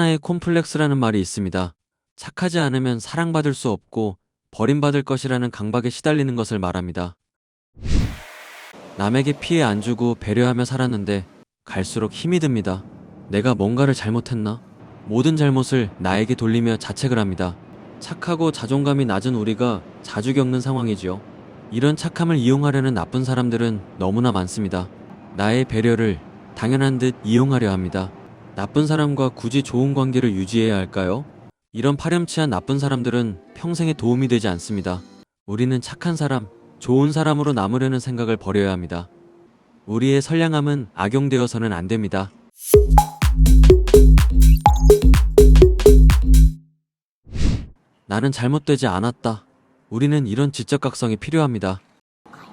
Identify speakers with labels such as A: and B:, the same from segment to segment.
A: 아이 콤플렉스라는 말이 있습니다. 착하지 않으면 사랑받을 수 없고 버림받을 것이라는 강박에 시달리는 것을 말합니다. 남에게 피해 안 주고 배려하며 살았는데 갈수록 힘이 듭니다. 내가 뭔가를 잘못했나? 모든 잘못을 나에게 돌리며 자책을 합니다. 착하고 자존감이 낮은 우리가 자주 겪는 상황이지요. 이런 착함을 이용하려는 나쁜 사람들은 너무나 많습니다. 나의 배려를 당연한 듯 이용하려 합니다. 나쁜 사람과 굳이 좋은 관계를 유지해야 할까요? 이런 파렴치한 나쁜 사람들은 평생에 도움이 되지 않습니다. 우리는 착한 사람, 좋은 사람으로 남으려는 생각을 버려야 합니다. 우리의 선량함은 악용되어서는 안 됩니다. 나는 잘못되지 않았다. 우리는 이런 지적각성이 필요합니다.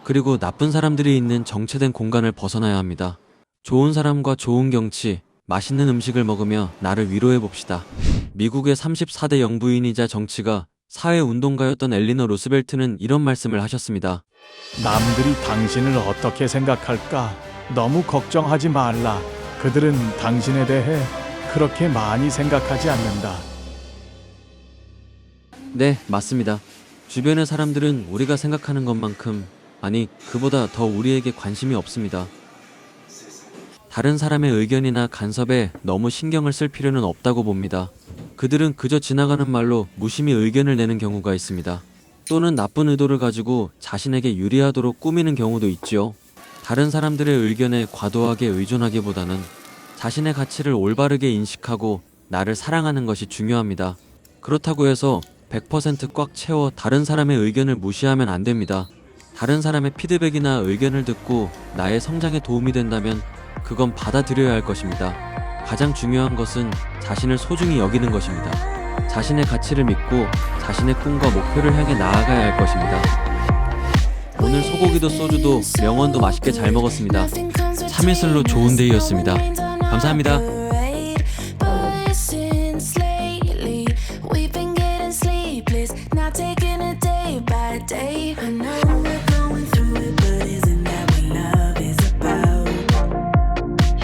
A: 그리고 나쁜 사람들이 있는 정체된 공간을 벗어나야 합니다. 좋은 사람과 좋은 경치, 맛있는 음식을 먹으며 나를 위로해 봅시다. 미국의 34대 영부인이자 정치가 사회운동가였던 엘리너 루스벨트는 이런 말씀을 하셨습니다.
B: 남들이 당신을 어떻게 생각할까? 너무 걱정하지 말라. 그들은 당신에 대해 그렇게 많이 생각하지 않는다.
A: 네, 맞습니다. 주변의 사람들은 우리가 생각하는 것만큼, 아니, 그보다 더 우리에게 관심이 없습니다. 다른 사람의 의견이나 간섭에 너무 신경을 쓸 필요는 없다고 봅니다. 그들은 그저 지나가는 말로 무심히 의견을 내는 경우가 있습니다. 또는 나쁜 의도를 가지고 자신에게 유리하도록 꾸미는 경우도 있지요. 다른 사람들의 의견에 과도하게 의존하기보다는 자신의 가치를 올바르게 인식하고 나를 사랑하는 것이 중요합니다. 그렇다고 해서 100%꽉 채워 다른 사람의 의견을 무시하면 안 됩니다. 다른 사람의 피드백이나 의견을 듣고 나의 성장에 도움이 된다면 그건 받아들여야 할 것입니다. 가장 중요한 것은 자신을 소중히 여기는 것입니다. 자신의 가치를 믿고 자신의 꿈과 목표를 향해 나아가야 할 것입니다. 오늘 소고기도 소주도 명언도 맛있게 잘 먹었습니다. 참이슬로 좋은 데이였습니다. 감사합니다.
C: We've